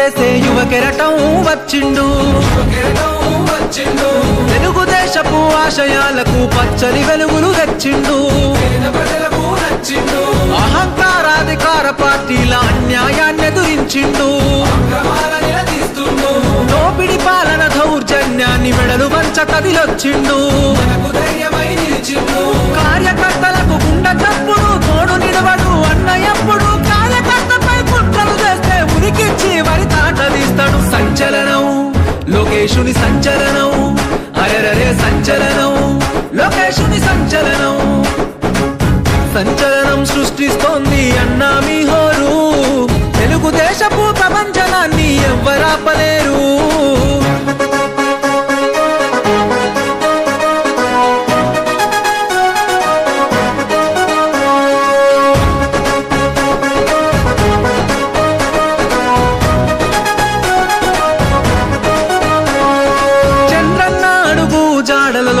చేసే యువ కెరటం వచ్చిండు. తెలుగుదేశపు ఆశయాలకు పచ్చని వెలుగులు తెచ్చిండు. అహంకారాధికార పార్టీల అన్యాయాన్ని ఎదురించిండు. దోపిడి పాలన దౌర్జన్యాన్ని మెడలు వంచ కదిలొచ్చిండు. కార్యకర్తలకు గుండె చప్పుడు తోడు నిడవడు అన్నయ్యప్పుడు కార్యకర్తపై కుట్రలు చేస్తే ఉరికిచ్చి అతడు సంచలనం. లోకేశుని సంచలనం. అరెరరే సంచలనం. లోకేశుని సంచలనం. సంచలనం సృష్టిస్తోంది అన్నా మీ హోరు. తెలుగుదేశపు ప్రపంచనాన్ని ఎవ్వరాపలే.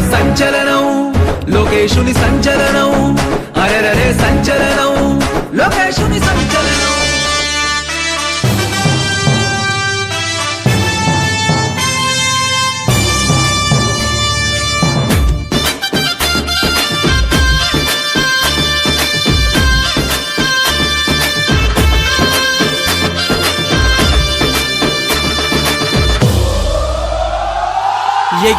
సంచలనం. లోకేశుని సంచలనం. అరరే సంచలనం. లోకేశుని సంచలనం.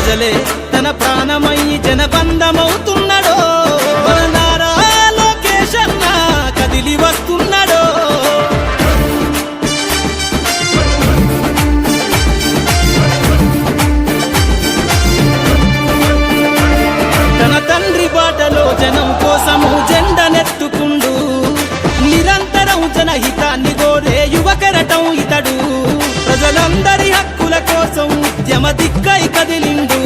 ప్రజలే తన ప్రాణమై జనబంధమవుతున్నాడో. ఉద్యమ కదిలిండు.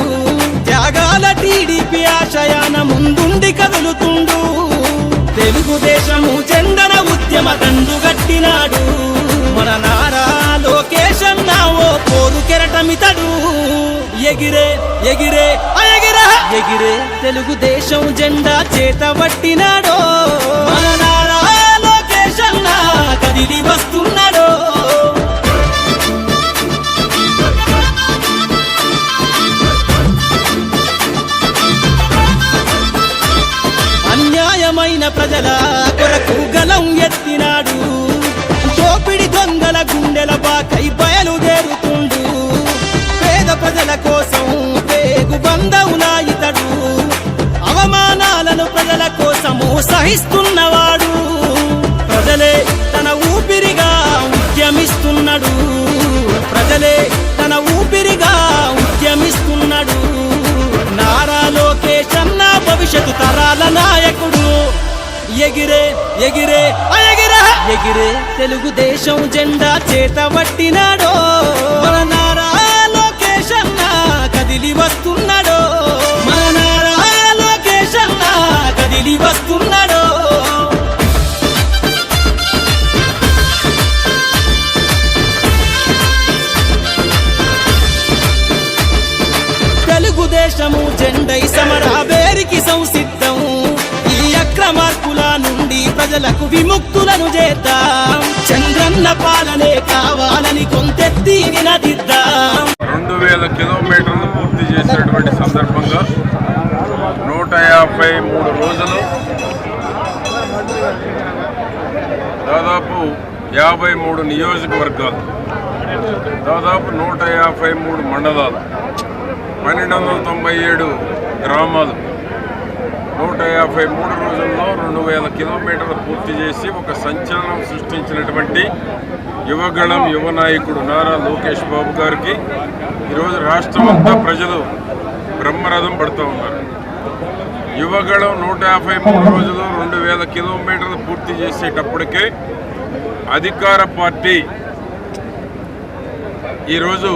త్యాగాల టీడీపీ ఆశయాన ముందుండి కదులుతుండు. తెలుగుదేశము జెండన ఉద్యమ దండు గట్టినాడు. మన నారా లోకేశన్న ఓ పోరు కెరటమితడు. ఎగిరే ఎగిరే ఎగిరే ఎగిరే తెలుగుదేశం జెండా చేతబట్టినాడో. మన కోసము సహిస్తున్నవాడు ప్రజలే తన ఊపిరిగా ఉద్యమిస్తున్నాడు. ప్రజలే తన ఊపిరిగా ఉద్యమిస్తున్నాడు. భవిష్యత్తు తరాల నాయకుడు. ఎగిరే ఎగిరే ఎగిరే ఎగిరే తెలుగుదేశం జెండా చేత పట్టినాడో. మన నారా లోకేష్ అన్న కదిలి వస్తున్నాడు. వస్తున్నాడు? వస్తున్నాడో తెలుగుదేశము జెండై సమరాబేరికి సంసిద్ధం. ఈ అక్రమార్కుల నుండి ప్రజలకు విముక్తులను చేద్దాం. చంద్రన్న పాలనే కావాలని కొంతెత్తి నినదిద్దాం. రెండు వేల కిలోమీటర్లు పూర్తి చేసినటువంటి సందర్భంగా యాభై మూడు రోజులు. దాదాపు యాభై మూడు నియోజకవర్గాలు. దాదాపు నూట యాభై మూడు మండలాలు. పన్నెండు వందల తొంభై ఏడు గ్రామాలు. నూట యాభై మూడు రోజుల్లో రెండు వేల కిలోమీటర్లు పూర్తి చేసి ఒక సంచలనం సృష్టించినటువంటి యువగళం యువ నాయకుడు నారా లోకేష్ బాబు గారికి ఈరోజు రాష్ట్రమంతా ప్రజలు బ్రహ్మరథం పడుతూ ఉన్నారు. యువగళం నూట యాభై మూడు రోజులు రెండు వేల కిలోమీటర్లు పూర్తి చేసేటప్పటికే అధికార పార్టీ ఈరోజు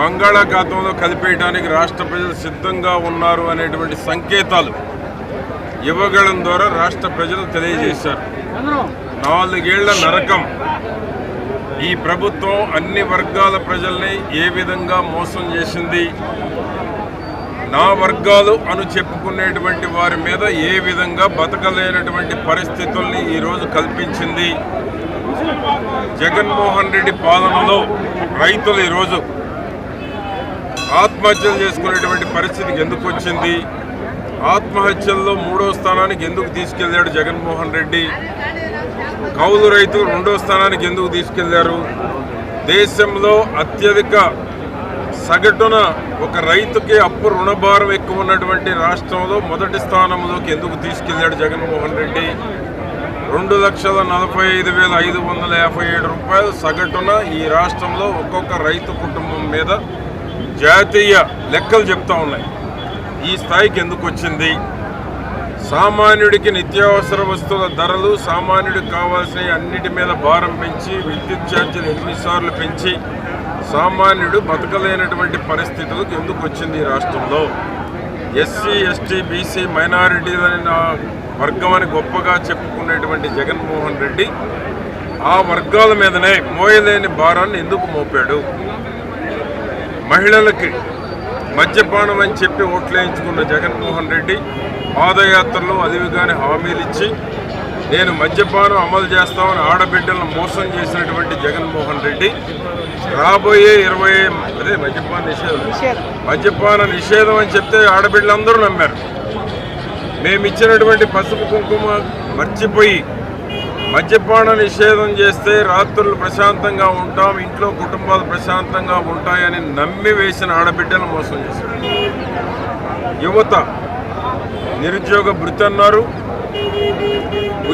బంగాళాఖాతంలో కలిపేయడానికి రాష్ట్ర ప్రజలు సిద్ధంగా ఉన్నారు అనేటువంటి సంకేతాలు యువగళం ద్వారా రాష్ట్ర ప్రజలు తెలియజేశారు. నాలుగేళ్ళ నరకం. ఈ ప్రభుత్వం అన్ని వర్గాల ప్రజల్ని ఏ విధంగా మోసం చేసింది? నా వర్గాలు అను చెప్పుకునేటువంటి వారి మీద ఏ విధంగా బతకలేనటువంటి పరిస్థితుల్ని ఈరోజు కల్పించింది. జగన్మోహన్ రెడ్డి పాలనలో రైతులు ఈరోజు ఆత్మహత్యలు చేసుకునేటువంటి పరిస్థితికి ఎందుకు వచ్చింది? ఆత్మహత్యల్లో మూడో స్థానానికి ఎందుకు తీసుకెళ్ళాడు జగన్మోహన్ రెడ్డి? కౌలు రైతులు రెండో స్థానానికి ఎందుకు తీసుకెళ్ళారు? దేశంలో అత్యధిక సగటున ఒక రైతుకి అప్పు రుణభారం ఎక్కువ ఉన్నటువంటి రాష్ట్రంలో మొదటి స్థానంలోకి ఎందుకు తీసుకెళ్ళాడు జగన్మోహన్ రెడ్డి? రెండు లక్షల నలభై ఐదు వేల ఐదు వందల యాభై ఏడు రూపాయలు సగటున ఈ రాష్ట్రంలో ఒక్కొక్క రైతు కుటుంబం మీద జాతీయ లెక్కలు చెప్తా ఉన్నాయి. ఈ స్థాయికి ఎందుకు వచ్చింది? సామాన్యుడికి నిత్యావసర వస్తువుల ధరలు సామాన్యుడికి కావాల్సిన అన్నిటి మీద భారం పెంచి విద్యుత్ ఛార్జీలు ఎన్నిసార్లు పెంచి సామాన్యుడు బతకలేనటువంటి పరిస్థితులకు ఎందుకు వచ్చింది ఈ రాష్ట్రంలో? ఎస్సీ ఎస్టీ బీసీ మైనారిటీలని నా వర్గం అని గొప్పగా చెప్పుకునేటువంటి జగన్మోహన్ రెడ్డి ఆ వర్గాల మీదనే మోయలేని భారాన్ని ఎందుకు మోపాడు? మహిళలకి మద్యపానం అని చెప్పి ఓట్లేయించుకున్న జగన్మోహన్ రెడ్డి పాదయాత్రలో అదివిగానే హామీలు ఇచ్చి నేను మద్యపానం అమలు చేస్తామని ఆడబిడ్డలను మోసం చేసినటువంటి జగన్మోహన్ రెడ్డి రాబోయే ఇరవై అదే మద్యపాన నిషేధం. మద్యపాన నిషేధం అని చెప్తే ఆడబిడ్డలందరూ నమ్మారు. మేము ఇచ్చినటువంటి పసుపు కుంకుమ మర్చిపోయి మద్యపాన నిషేధం చేస్తే రాత్రులు ప్రశాంతంగా ఉంటాం ఇంట్లో కుటుంబాలు ప్రశాంతంగా ఉంటాయని నమ్మి వేసిన ఆడబిడ్డలు మోసం చేశారు. యువత నిరుద్యోగ భృతి అన్నారు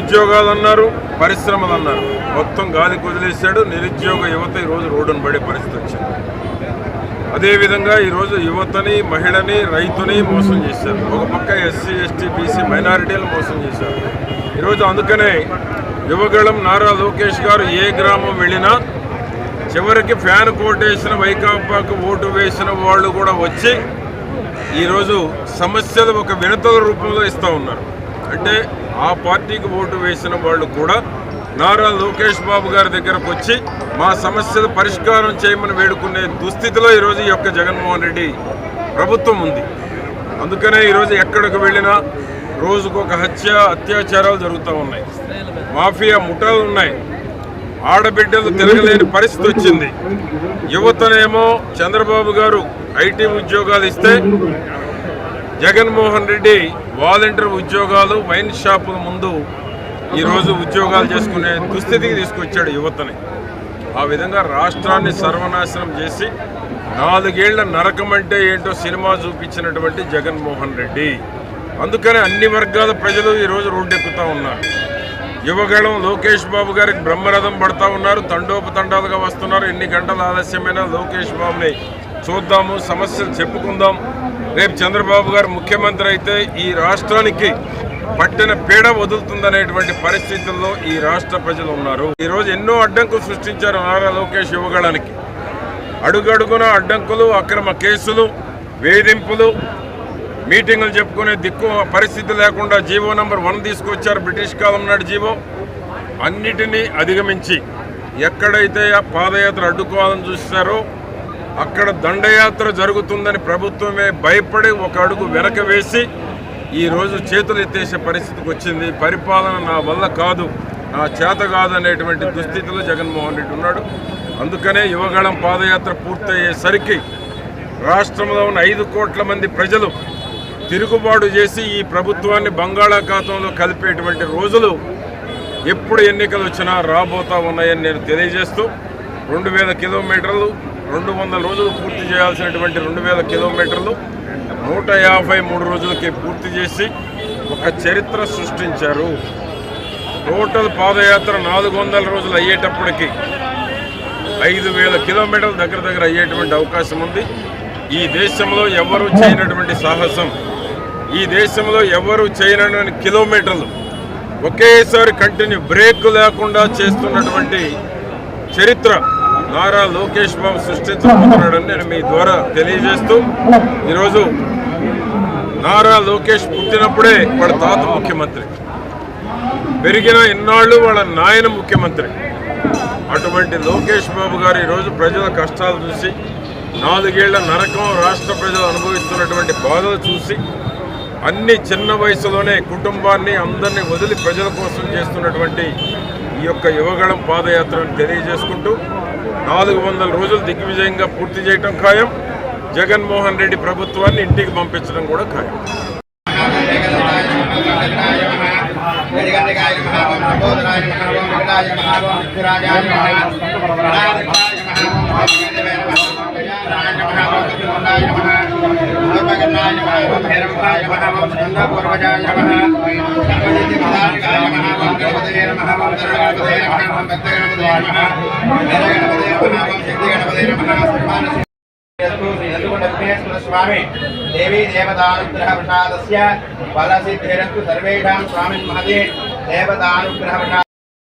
ఉద్యోగాలు అన్నారు పరిశ్రమలు అన్నారు. మొత్తం గాలి కుదిలేశాడు. నిరుద్యోగ యువత ఈరోజు రోడ్డును పడే పరిస్థితి వచ్చింది. అదేవిధంగా ఈరోజు యువతని మహిళని రైతుని మోసం చేశారు. ఒక పక్క ఎస్సీ ఎస్టీ బీసీ మైనారిటీలు మోసం చేశారు. ఈరోజు అందుకనే యువగళం నారా లోకేష్ గారు ఏ గ్రామం వెళ్ళినా చివరికి ఫ్యాన్ కోటేసిన వైకాపాకు ఓటు వేసిన వాళ్ళు కూడా వచ్చి ఈరోజు సమస్యలు ఒక వినతుల రూపంలో ఇస్తూ ఉన్నారు. అంటే ఆ పార్టీకి ఓటు వేసిన వాళ్ళు కూడా నారా లోకేష్ బాబు గారి దగ్గరకు వచ్చి మా సమస్యలు పరిష్కారం చేయమని వేడుకునే దుస్థితిలో ఈరోజు ఈ యొక్క జగన్మోహన్ రెడ్డి ప్రభుత్వం ఉంది. అందుకనే ఈరోజు ఎక్కడికి వెళ్ళినా రోజుకు ఒక హత్య అత్యాచారాలు జరుగుతూ ఉన్నాయి. మాఫియా ముఠాలు ఉన్నాయి. ఆడబిడ్డలు తిరగలేని పరిస్థితి వచ్చింది. యువతనేమో చంద్రబాబు గారు ఐటీ ఉద్యోగాలు ఇస్తే జగన్మోహన్ రెడ్డి వాలంటీర్ ఉద్యోగాలు వైన్ షాపుల ముందు ఈరోజు ఉద్యోగాలు చేసుకునే దుస్థితికి తీసుకొచ్చాడు యువతని. ఆ విధంగా రాష్ట్రాన్ని సర్వనాశనం చేసి నాలుగేళ్ళ నరకం అంటే ఏంటో సినిమా చూపించినటువంటి జగన్మోహన్ రెడ్డి. అందుకనే అన్ని వర్గాల ప్రజలు ఈరోజు రోడ్డెక్కుతూ ఉన్నారు. యువగళం లోకేష్ బాబు గారికి బ్రహ్మరథం పడతా ఉన్నారు. తండోపతండాలుగా వస్తున్నారు. ఎన్ని గంటల ఆలస్యమైనా లోకేష్ బాబుని చూద్దాము సమస్యలు చెప్పుకుందాం. రేపు చంద్రబాబు గారు ముఖ్యమంత్రి అయితే ఈ రాష్ట్రానికి పట్టిన పీడ వదులుతుందనేటువంటి పరిస్థితుల్లో ఈ రాష్ట్ర ప్రజలు ఉన్నారు. ఈరోజు ఎన్నో అడ్డంకులు సృష్టించారు నారా లోకేష్ యువగళానికి. అడుగడుగున అడ్డంకులు అక్రమ కేసులు వేధింపులు మీటింగులు చెప్పుకునే దిక్కు పరిస్థితి లేకుండా జీవో నంబర్ వన్ తీసుకొచ్చారు బ్రిటిష్ కాలం నాటి జీవో. అన్నిటినీ అధిగమించి ఎక్కడైతే ఆ పాదయాత్ర అడ్డుకోవాలని చూస్తారో అక్కడ దండయాత్ర జరుగుతుందని ప్రభుత్వమే భయపడి ఒక అడుగు వెనక వేసి ఈరోజు చేతులు ఎత్తేసే పరిస్థితికి వచ్చింది. పరిపాలన నా వల్ల కాదు నా చేత కాదు అనేటువంటి దుస్థితిలో జగన్మోహన్ రెడ్డి ఉన్నాడు. అందుకనే యువగళం పాదయాత్ర పూర్తయ్యేసరికి రాష్ట్రంలో ఉన్న ఐదు కోట్ల మంది ప్రజలు తిరుగుబాటు చేసి ఈ ప్రభుత్వాన్ని బంగాళాఖాతంలో కలిపేటువంటి రోజులు ఎప్పుడు ఎన్నికలు వచ్చినా రాబోతా ఉన్నాయని నేను తెలియజేస్తూ రెండు వేల కిలోమీటర్లు రెండు వందల రోజులు పూర్తి చేయాల్సినటువంటి రెండు వేల కిలోమీటర్లు నూట యాభై మూడు రోజులకి పూర్తి చేసి ఒక చరిత్ర సృష్టించారు. టోటల్ పాదయాత్ర నాలుగు వందల రోజులు అయ్యేటప్పటికి ఐదు వేల కిలోమీటర్ల దగ్గర దగ్గర అయ్యేటువంటి అవకాశం ఉంది. ఈ దేశంలో ఎవరు చేయనటువంటి సాహసం? ఈ దేశంలో ఎవరు చేయనటువంటి కిలోమీటర్లు? ఒకేసారి కంటిన్యూ బ్రేక్ లేకుండా చేస్తున్నటువంటి చరిత్ర నారా లోకేష్ బాబు సృష్టించబోతున్నాడని నేను మీ ద్వారా తెలియజేస్తూ ఈరోజు నారా లోకేష్ పుట్టినప్పుడే వాళ్ళ తాత ముఖ్యమంత్రి. పెరిగిన ఇన్నాళ్ళు వాళ్ళ నాయన ముఖ్యమంత్రి. అటువంటి లోకేష్ బాబు గారు ఈరోజు ప్రజల కష్టాలు చూసి నాలుగేళ్ళ నరకం రాష్ట్ర ప్రజలు అనుభవిస్తున్నటువంటి బాధలు చూసి అన్ని చిన్న వయసులోనే కుటుంబాన్ని అందరినీ వదిలి ప్రజల కోసం చేస్తున్నటువంటి ఈ యొక్క యువగళం పాదయాత్రను తెలియజేసుకుంటూ నాలుగు వందల రోజులు దిగ్విజయంగా పూర్తి చేయటం ఖాయం. జగన్మోహన్ రెడ్డి ప్రభుత్వాన్ని ఇంటికి పంపించడం కూడా ఖాయం. గడిగండికాయ నమః నమః భైరవాయ నమః నమః నమః నమః నమః నమః నమః నమః స్వామి దేవీ దేవతానుగ్రహ ప్రసాదస్య ఫలసిద్ధిరస్తు సర్వేషాం స్వామిన్ మహదే దేవతానుగ్రహ ప్రసాద